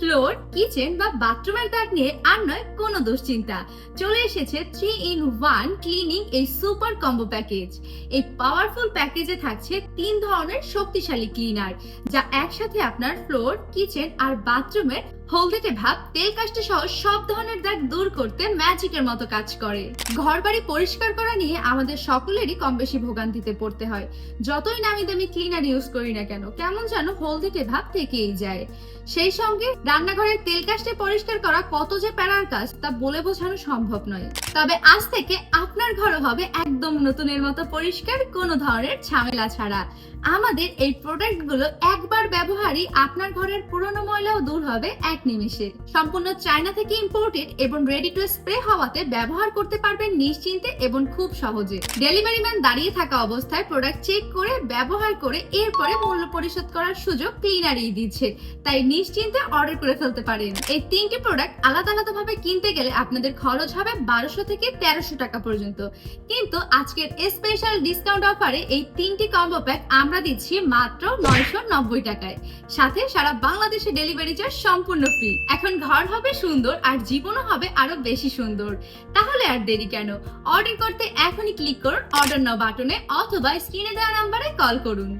Floor kitchen বা বাথরুমের দাগ নিয়ে আর নয়, কোনো দুশ্চিন্তা। চলে এসেছে থ্রি ইন ওয়ান ক্লিনিং এই সুপার কম্বো প্যাকেজ এই পাওয়ারফুল প্যাকেজে থাকছে তিন ধরনের শক্তিশালী ক্লিনার যা একসাথে আপনার ফ্লোর কিচেন আর বাথরুমের হলদেটে ভাব, তেল কাস্টে সহ সব ধরনের দাগ দূর করতে ম্যাজিকের মতো কাজ করে। ঘর বাড়ি পরিষ্কার করা নিয়ে আমাদের সকলেরই কম বেশি ভোগান্তিতে পড়তে হয়। যতই নামি দামি ক্লিনার ইউজ করি না কেন, কেমন যেন হলদেটে ভাব থেকেই যায়। সেই সঙ্গে রান্নাঘরের তেল কাস্টে পরিষ্কার করা কত যে প্যারার কাজ তা বলে বোঝানো সম্ভব নয়। তবে আজ থেকে আপনার ঘরও হবে একদম নতুনের মতো পরিষ্কার, কোনো ধরনের ঝামেলা ছাড়া। আমাদের এই প্রোডাক্টগুলো একবার ব্যবহারই আপনার ঘরের পুরনো ময়লাও দূর হবে এক নিমেষে। সম্পূর্ণ চায়না থেকে ইম্পোর্টেড এবং রেডি টু স্প্রে হওয়াতে ব্যবহার করতে পারবেন নিশ্চিন্তে এবং খুব সহজে। ডেলিভারি ম্যান দাঁড়িয়ে থাকা অবস্থায় প্রোডাক্ট চেক করে, ব্যবহার করে এরপরে মূল্য পরিশোধ করার সুযোগ ক্লিনারই দিচ্ছে। তাই নিশ্চিন্তে অর্ডার করে ফেলতে পারেন। এই তিনটি প্রোডাক্ট আলাদা আলাদা ভাবে কিনতে গেলে আপনাদের খরচ হবে বারোশো থেকে তেরোশো টাকা পর্যন্ত। কিন্তু আজকের স্পেশাল ডিসকাউন্ট অফারে এই তিনটি কম্বো প্যাক আমরা দিচ্ছি মাত্র নয়শো নব্বই টাকায়। সাথে সারা বাংলাদেশে ডেলিভারি চার্জ সম্পূর্ণ ফ্রি এখন ঘর হবে সুন্দর আর জীবনও হবে আরও বেশি সুন্দর। তাহলে আর দেরি কেন? অর্ডার করতে এখনই ক্লিক করুন অর্ডার নাও বাটনে অথবা স্ক্রিনে দেওয়া নাম্বারে কল করুন।